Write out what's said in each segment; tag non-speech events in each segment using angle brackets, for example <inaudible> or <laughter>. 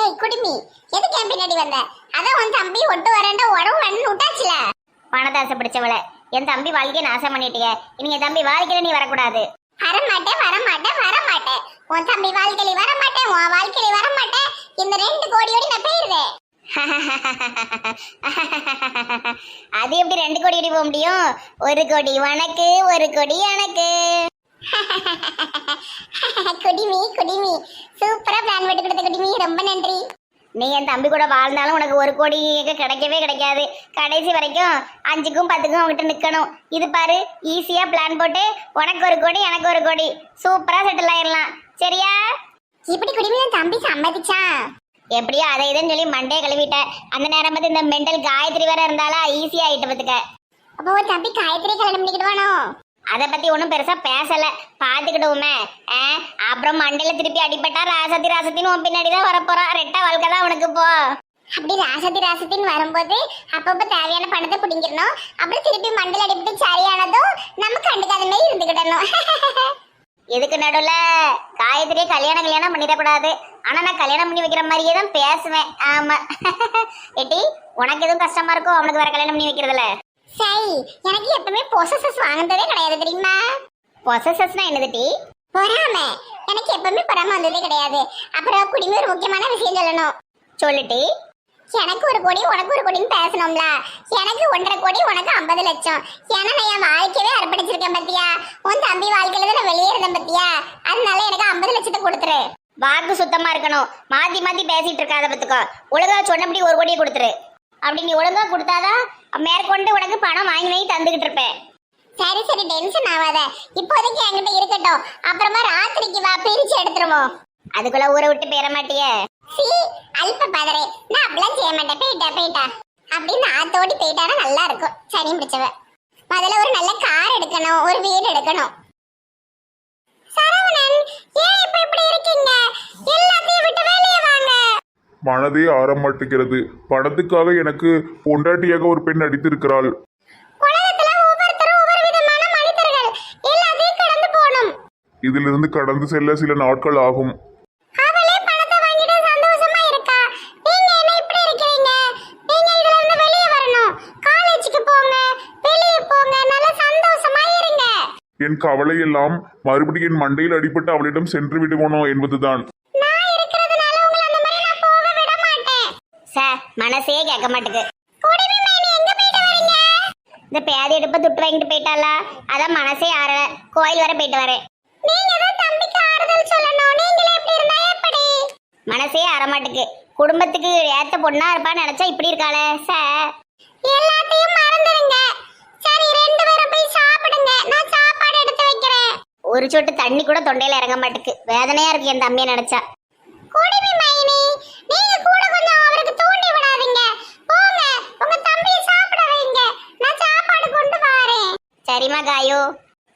ஏய் குடிமி. எதுக்கு என் பின்னாடி வந்த? அதான் உன் தம்பி ஒட்டு வரேன்டா உடம்பு வேணும்னு விட்டாச்சுல. பணத்தாசை பிடிச்சவள. என் தம்பி வாழ்க்கையை நாசம் பண்ணிட்டிய. இனி என் தம்பி வாழ்க்கையில நீ வரக்கூடாது. வரமாட்டேன் வரமாட்டேன் வரமாட்டேன். உன் தம்பி வாழ்க்கையில வரமாட்டேன் உன் வாழ்க்கையில வரமாட்டேன். இந்த ரெண்டு கோடியோட நான் போயிருந்தேன் அது எப்படி ரெண்டு கோடி போக முடியும்? ஒரு கோடி உனக்கு ஒரு கோடி எனக்கு. <laughs> குடிமி குடிமி. சூப்பரா பிளான் போட்டு கொடுத்த குடிமி. ரொம்ப நன்றி. நீ என் தம்பி கூட வாழ்ந்தாலும் உனக்கு ஒரு கோடி கிடைக்கவே கிடைக்காது. கடைசி வரைக்கும் அஞ்சுக்கும் பத்துக்கும் அவங்ககிட்ட நிற்கணும் இது பாரு ஈஸியாக பிளான் போட்டு உனக்கு ஒரு கோடி எனக்கு ஒரு கோடி. சூப்பராக செட்டில் ஆயிடலாம் சரியா? இப்படி குடிமி என் தம்பி சம்மதிச்சான் எப்படியோ அதை இதுன்னு சொல்லி மண்டே கழுவிட்ட. அந்த நேரம் பார்த்து இந்த மெண்டல் காயத்ரி வேற இருந்தாலா ஈஸி ஆயிட்டு பார்த்துக்க. அப்போ உன் தம்பி காயத்ரி கல்யாணம் பண்ணிக்கிடுவானோ அதை பத்தி ஒன்றும் பெருசா பேசல. பாத்துக்கிடுவோமே. அப்புறம் மண்டையில திருப்பி அடிபட்டா ராசத்தி ராசத்தின்னு உன் பின்னாடி தான் வரப்போறான் ரெட்டா வாழ்க்கை தான் உனக்கு போ அப்படி ராசத்தி ராசத்தின்னு வரும்போது அப்பப்போ தேவையான பணத்தை பிடிங்கிடணும். அப்புறம் திருப்பி மண்டல அடிப்பட்டு சரியானதும் நம்ம கண்டுக்காத மாதிரி இருந்துக்கிடணும் இதுக்கு நடுவுல? காயத்ரியே கல்யாணம் கல்யாணம் பண்ணிடக்கூடாது. ஆனா நான் கல்யாணம் பண்ணி வைக்கிற மாதிரியே தான் பேசுவேன். ஆமா. ஏட்டி உனக்கு எதுவும் கஷ்டமா இருக்கும் அவனுக்கு வேற கல்யாணம் பண்ணி வைக்கிறதுல. சரி எனக்கு எப்பவுமே பொசஸஸ் வாங்குனதே கிடையாது தெரியுமா? பொசஸஸ்னா என்னது டி? பொறாம. எனக்கு எப்பவுமே பொறாம வந்ததே கிடையாது. அப்புறம் குடிமை ஒரு முக்கியமான விஷயம் சொல்லணும். சொல்லுட்டி எனக்கு ஒரு கோடி உனக்கு ஒரு கோடின்னு பேசணும்ல. எனக்கு ஒன்றரை கோடி உனக்கு ஐம்பது லட்சம். ஏன்னா நான் என் வாழ்க்கையவே அர்ப்பணிச்சிருக்கேன் பத்தியா? உன் தம்பி வாழ்க்கையில நான் வெளியே இருந்தேன் பத்தியா? அதனால எனக்கு ஐம்பது லட்சத்தை கொடுத்துரு. வாக்கு சுத்தமா இருக்கணும். மாத்தி மாத்தி பேசிட்டு இருக்காத பத்துக்கோ. ஒழுங்கா சொன்னபடி ஒரு கோடியை கொடுத்துரு. அப்படி நீ ஒழுங்கா கொடுத்தாதான் மேற்கொண்டு உனக்கு பணம் வாங்கி வாங்கி தந்துகிட்டு இருப்பேன். சரி சரி டென்ஷன் ஆகாத இப்போதைக்கு என்கிட்ட இருக்கட்டும். அப்புறமா ராத்திரிக்கு வா பிரிச்சு எடுத்துருவோம். அதுக்குள்ள ஊரை விட்டு பேர மாட்டியே? சி அல்ப பதறே. நான் அப்படிலாம் செய்ய மாட்டேன். போயிட்டா போயிட்டா. அப்படின்னு ஆத்தோடி போயிட்டானா நல்லா இருக்கும். சரி பிடிச்சவ முதல்ல ஒரு நல்ல கார் எடுக்கணும். ஒரு வீடு எடுக்கணும். சரவணன் ஏன் இப்ப இப்படி இருக்கீங்க? எல்லாத்தையும் விட்டு மனதே ஆற மாட்டேங்கிறது பணத்துக்காக எனக்கு பொண்டாட்டியாக ஒரு பெண் போகணும். இதிலிருந்து கடந்து செல்ல சில நாட்கள் ஆகும். என் கவலையெல்லாம் மறுபடியும் என் மண்டையில் அடிபட்டு அவளிடம் சென்று விடுவோனோ என்பதுதான். மனசே கேட்க மாட்டேங்குது இந்த பேதி எடுப்ப துட்டு வாங்கிட்டு போயிட்டாளா? அதான் மனசே ஆறல. கோயில் வரை போயிட்டு வரேன். மனசே ஆறமாட்டுக்கு குடும்பத்துக்கு ஏத்த பொண்ணா இருப்பான்னு நினைச்சா இப்படி இருக்காள சார் எல்லாத்தையும் மறந்துருங்க. சரி ரெண்டு பேரும் போய் சாப்பிடுங்க. நான் சாப்பாடு எடுத்து வைக்கிறேன். ஒரு சொட்டு தண்ணி கூட தொண்டையில இறங்க மாட்டுக்கு. வேதனையா இருக்கு என் தம்பியை நினைச்சா. குடிமை மைனி நீங்க கூட கொஞ்சம் அவருக்கு தூண்டி விடாதீங்க. போங்க உங்க தம்பியை சாப்பிட வைங்க. நான் சாப்பாடு கொண்டு வரேன். சரிம்மா காயோ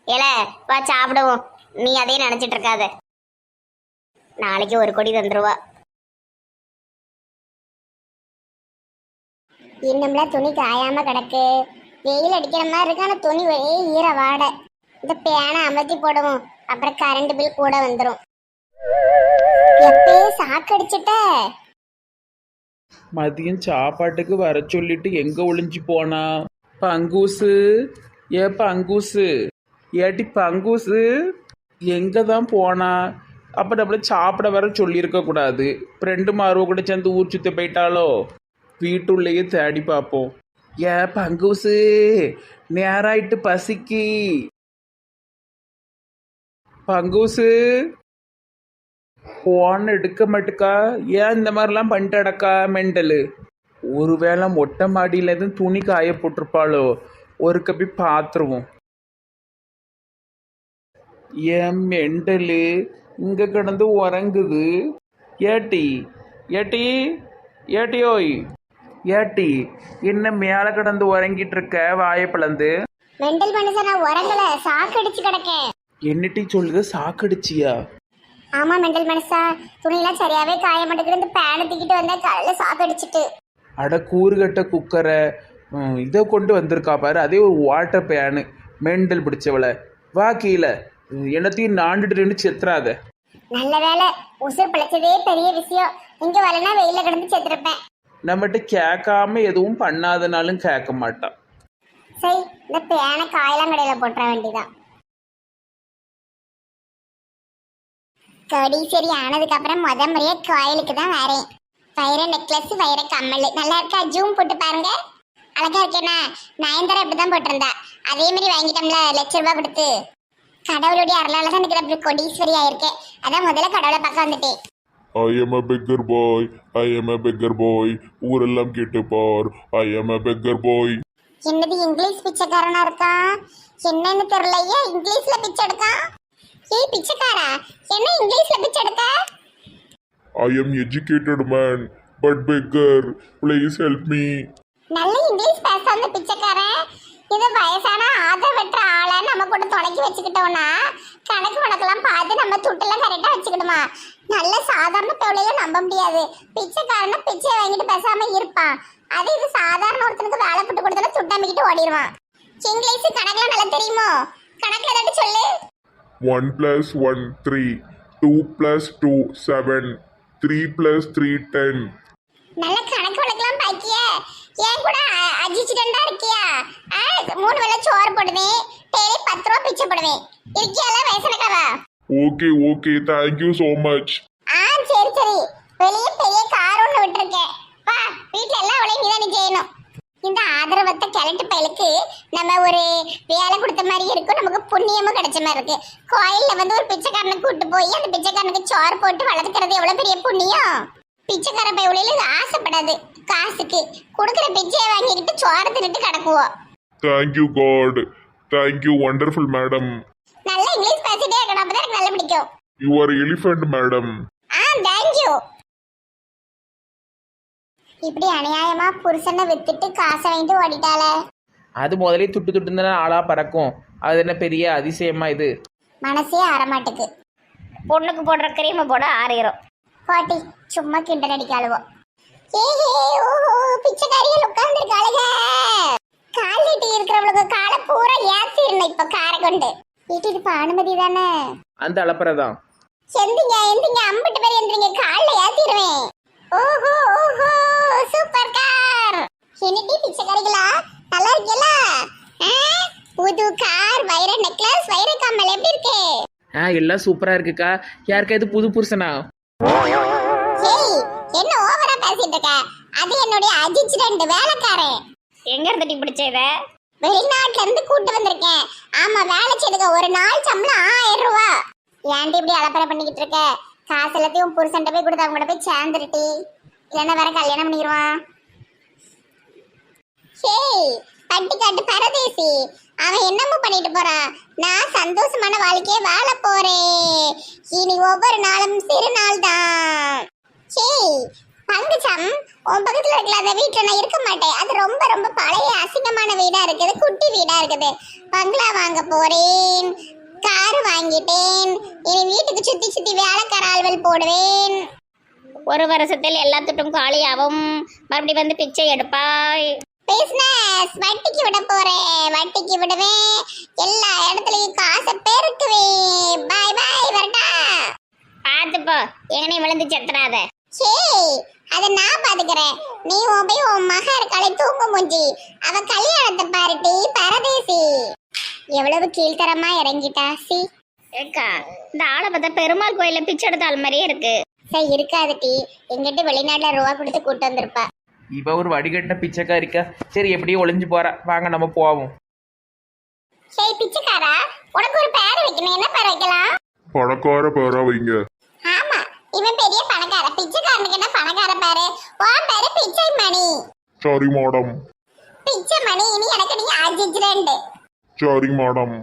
ஏல வா சாப்பிடுவோம். நீ அதையும் நினைச்சிட்டு இருக்காத. நாளைக்கு ஒரு கொடி தந்துருவா. இன்னும்ல துணி காயாம கிடக்கு. வெயில் அடிக்கிற மாதிரி இருக்கு ஆனா துணி ஒரே ஈர வாடை இந்த பேனை அமர்த்தி போடுவோம். அப்புறம் கரண்ட் பில் கூட வந்துடும் எப்பயே சாக்கடிச்சிட்ட? மதியம் சாப்பாட்டுக்கு வர சொல்லிட்டு எங்க ஒளிஞ்சு போனா? பங்கூசு. ஏ பங்கூசு. ஏட்டி பங்கூசு எங்க தான் போனா? அப்ப நம்மள சாப்பிட வர சொல்லியிருக்க கூடாது. ஃப்ரெண்டு மாறுவ கூட சேர்ந்து ஊர் சுத்த போயிட்டாலோ? வீட்டுள்ளேயே தேடி பார்ப்போம். ஏ பங்கூசு நேராயிட்டு பசிக்கு. பங்கூசு. போன் எடுக்க மாட்டுக்கா? ஏன் இந்த மாதிரிலாம் பண்ணிட்டு அடக்கா மெண்டலு? ஒருவேளை மொட்டை மாடியில் எதுவும் துணி காய போட்டிருப்பாளோ? ஒரு கப்பி பார்த்துருவோம் ஏன் மெண்டலு? இங்கே கிடந்து உறங்குது. ஏட்டி ஏட்டி ஏட்டி ஓய். ஏட்டி என்ன மேலே கிடந்து உறங்கிட்டு இருக்க வாயை பிளந்து? மெண்டல் மனுஷன் நான் உறங்கல. சாக்கடிச்சு கிடக்கேன். என்னட்டி சொல்லுது? சாக்கடிச்சியா? ஆமா மெண்டல் மனுஷா துணியெல்லாம் சரியாவே காய மாட்டேங்குது இந்த பேனை தூக்கிட்டு வந்தா காலையில சாக்கடிச்சிட்டு அட கூறுகட்ட குக்கரை இதை கொண்டு வந்திருக்கா பாரு. அதே ஒரு வாட்டர் பேனு மெண்டல் பிடிச்சவளை. வா கீழே. என்னத்தையும் நாண்டுட்டு நின்று செத்துறாத. நல்ல வேலை உசுர் பிழைச்சதே பெரிய விஷயம். இங்க வரலன்னா வெயில கிடந்து செத்துருப்பேன். நம்மகிட்ட கேட்காம எதுவும் பண்ணாதனாலும் கேட்க மாட்டான். சரி இந்த பேனை காயெல்லாம் கடையில போட்டுற வேண்டியதான் கடி சரி ஆனதுக்கு அப்புறம் முத முறையா கோயிலுக்கு தான் வரேன். வைர நெக்லஸ் வைர கம்மல். நல்லா இருக்கா? ஜூம் போட்டு பாருங்க. அழகா இருக்கேனா நயன்தாரா இப்படிதான் போட்டிருந்தா. அதே மாதிரி வாங்கிட்டோம்ல லட்ச ரூபாய் கொடுத்து. கடவுளுடைய அருளால தான் எனக்கு அப்படி கொடீஸ்வரி ஆயிருக்கேன். அதான் முதல்ல கடவுளை பார்க்க வந்துட்டேன். I am a beggar boy I am a beggar boy ஊரெல்லாம் கேட்டு பார் ஐ எம் அ பெக்கர் பாய் என்னது இங்கிலீஷ் பிச்சைக்காரனா இருக்கான்? என்னன்னு தெரியலையே இங்கிலீஷ்ல பிச்சை எடுக்கான்? ஏய் பிச்சைக்காரா? என்ன இங்கிலீஷ்ல பிச்சை எடுக்க I am educated man but beggar please help me நல்ல இங்கிலீஷ் பேச அந்த பிச்சைக்காரன். இது வயசான ஆதரவற்ற ஆளை நம்ம கூட தொடக்கி வச்சுக்கிட்டோம்னா கணக்கு வழக்கெல்லாம் பார்த்து நம்ம துட்டெல்லாம் கரெக்டா வச்சுக்கிடுமா? நல்ல சாதாரண தொழில நம்ப முடியாது. பிச்சைக்காரன பிச்சை வாங்கிட்டு பேசாம இருப்பான். அது இது சாதாரண ஒருத்தனுக்கு வேலை போட்டு கொடுத்தா துட்டாமிக்கிட்டு ஓடிடுவான். இங்கிலீஷ் கணக்குலாம் நல்லா தெரியுமோ? கணக்குல ஏதாட்டு சொல்லு. One plus one three two plus two seven three plus three ten நல்ல கணக்கு வழக்கெல்லாம் பாக்கிய. ஏன் கூட அஜிச்சிட்டா இருக்கியா? மூணு வேளை சோறு போடுவேன். டெய்லி பத்து ரூபா பிச்சை போடுவேன். இருக்கியால வயசனக்காவா okay okay thank you so much ஆ சரி சரி. வெளியே பெரிய கார் ஒன்று விட்டுருக்கேன். வா வீட்டில் எல்லா வேலையும் நீதான் நீ செய்யணும். இந்த ஆதரவத்த கிழட்டு பயலுக்கு நம்ம ஒரு வேலை கொடுத்த மாதிரி இருக்கும். நமக்கு புண்ணியமும் கிடைச்ச மாதிரி இருக்கு. கோயில்ல வந்து ஒரு பிச்சைக்காரனை கூட்டு போய் அந்த பிச்சைக்காரனுக்கு சோறு போட்டு வளர்த்துக்கிறது எவ்வளவு பெரிய புண்ணியம்? பிச்சைக்கார பயவுலையில ஆசைப்படாது. காசுக்கு. கொடுக்குற பிச்சையை வாங்கிக்கிட்டு சோறு தின்னுட்டு கிடக்குவோம் thank you God thank you wonderful madam நல்லா இங்கிலீஷ் பேசிட்டே இருக்கணும். அப்பதான் எனக்கு நல்லா பிடிக்கும். You are elephant madam ah thank you இப்படி அநியாயமா புருஷனை வித்துட்டு காசை வாங்கிட்டு ஓடிட்டாளே. அது முதலே துட்டு துட்டு தானே ஆளாக பறக்கும். அது என்ன பெரிய அதிசயமா இது? மனசே ஆறமாட்டுக்கு. பொண்ணுக்கு போடுற கிரீமை போட ஆறிடும் பாட்டி சும்மா கிண்டல் அடிக்காளுவோம் ஏஹே ஓஹோ பிச்சைக்காரிகள் உட்கார்ந்துருக்காளுக. கால் நீட்டி இருக்கிறவளுக்கு காலை பூரா ஏத்திடணும் இப்ப காரை கொண்டு. வீட்டுக்கு இப்ப அனுமதி தானே? அந்த அளப்பறை தான். எந்திங்க எந்திங்க அம்பிட்டு பேர் எந்திரிங்க. கால்ல ஏத்திடுவேன். ஓஹோ ஓஹோ சூப்பர் கார் என்னடி பிச்சைக்காரிகளா? நல்லா இருக்கீங்களா? ஆ, புது கார் வைர நெக்லஸ் வைர கம்மல் எப்படி இருக்கு? ஆ எல்லாம் சூப்பராக இருக்குக்கா. யாருக்கா இது புது புருஷனா? ஏய் என்ன ஓவரா பேசிட்டு இருக்க? அது என்னுடைய அசிஸ்டன்ட் வேலைக்காரன். எங்க இருந்துட்டு பிடிச்ச இத? வெளிநாட்டுல இருந்து கூட்டு வந்திருக்கேன். ஆமா வேலை செய்துக்க ஒரு நாள் சம்பளம் ஆயிரம் ரூபா. ஏன்டி இப்படி அலப்பறை பண்ணிக்கிட்டு இருக்க? காசு எல்லாத்தையும் புருஷன்ட்ட போய் கொடுத்து அவங்கள்ட்ட போய் சேர்ந்துருட்டி. இல்லைன்னா வேற கல்யாணம் பண்ணிடுவான் ஹேய் பட்டிக்காட்டு பரதேசி. அவன் என்னமோ பண்ணிட்டு போறான் நான் சந்தோஷமான வாழ்க்கையே வாழ போறேன். இனி ஒவ்வொரு நாளும் சிறு நாள் தான் ஹேய் பங்குச்சம் உன் பக்கத்துல இருக்கல அந்த வீட்டுல நான் இருக்க மாட்டேன். அது ரொம்ப ரொம்ப பழைய அசிங்கமான வீடா இருக்குது குட்டி வீடா இருக்குது. பங்களா வாங்க போறேன். கார் வாங்கிட்டேன். இனி வீட்டுக்கு சுத்தி சுத்தி வேலைக்கார ஆள்கள் போடுவேன். ஒரு வருஷத்தில் எல்லா துட்டும் காலியாகும். மறுபடியும் வந்து பிச்சை எடுப்பாய். பிசினஸ் வட்டிக்கு விட போறேன். வட்டிக்கு விடுவேன். எல்லா இடத்துலயும் காசை பெருக்குவேன். பாய் பாய் வரட்டா பார்த்துப்போ. எங்கனே விழுந்து செத்துறாத. ஏய் அத நான் பாத்துக்கிறேன். நீ உன் போய் உன் மக இருக்காளே தூங்க முஞ்சி. அவ கல்யாணத்தை பாருட்டி பரதேசி. எவ்வளவு கீழ்த்தரமா இறங்கிட்டா? சி. ஏக்கா இந்த ஆளை பார்த்தா பெருமாள் கோயில்ல பிச்சை எடுத்த ஆள் மாதிரியே இருக்கு. சரி இருக்காது டி. எங்கிட்ட வெளிநாட்டுல ரூபா கொடுத்து கூட்டு வந்திருப்பா. இவ ஒரு வடிகட்டின பிச்சைக்காரிக்கா. சரி எப்படியும் ஒளிஞ்சு போறா. வாங்க நம்ம போவோம். சரி பிச்சைக்காரா? உனக்கு ஒரு பேர் வைக்கணும். என்ன பேர் வைக்கலாம்? பணக்கார பேரா வைங்க. ஆமா. இவன் பெரிய பணக்கார பிச்சைக்காரனுக்கு என்ன பணக்கார பேரு? உன் பேரு பிச்சை மணி சாரி மேடம் பிச்சை மணி இனி எனக்கு நீங்க அஜிஜ்ரண்டு சாரி மேடம்.